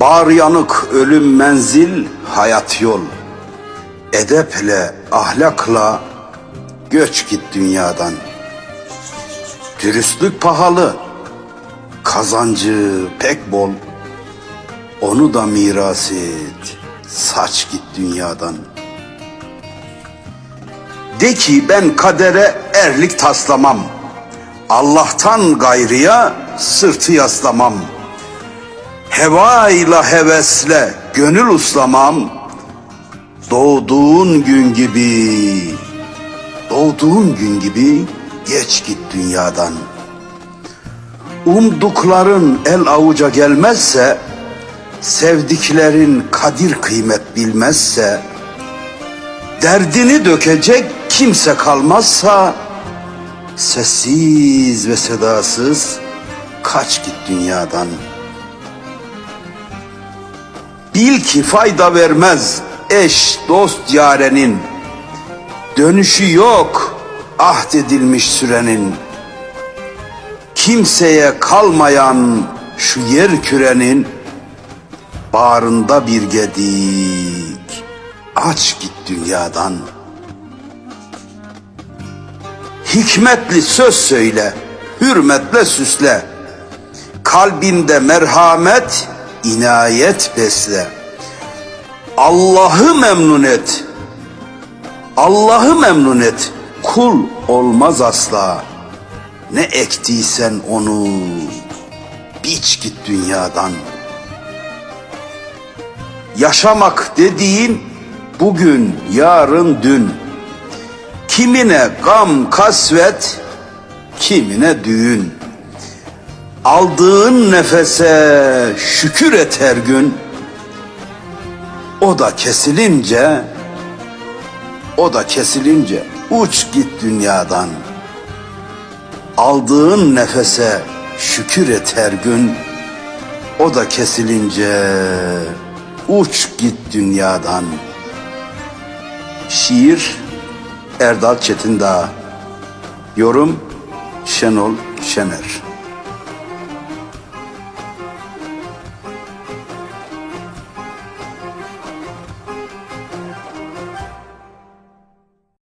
Bağır yanık ölüm menzil, hayat yol. Edeple, ahlakla göç git dünyadan. Dürüstlük pahalı, kazancı pek bol. Onu da miras et, saç git dünyadan. De ki ben kadere erlik taslamam. Allah'tan gayrıya sırtı yaslamam. Heva ile hevesle gönül uslamam. Doğduğun gün gibi, doğduğun gün gibi geç git dünyadan. Umdukların el avuca gelmezse, sevdiklerin kadir kıymet bilmezse, derdini dökecek kimse kalmazsa, sessiz ve sedasız kaç git dünyadan. Bil ki fayda vermez eş dost yarenin, dönüşü yok ahdedilmiş sürenin. Kimseye kalmayan şu yer kürenin, bağrında bir gedik, aç git dünyadan. Hikmetli söz söyle, hürmetle süsle. Kalbinde merhamet, inayet besle. Allah'ı memnun et. Allah'ı memnun et. Kul olmaz asla. Ne ektiysen onu biç git dünyadan. Yaşamak dediğin bugün, yarın, dün. Kimine gam kasvet, kimine düğün. Aldığın nefese şükür et her gün. O da kesilince, o da kesilince uç git dünyadan. Aldığın nefese şükür et her gün. O da kesilince uç git dünyadan. Şiir Erdal Çetindağ Yorum Şenol Şener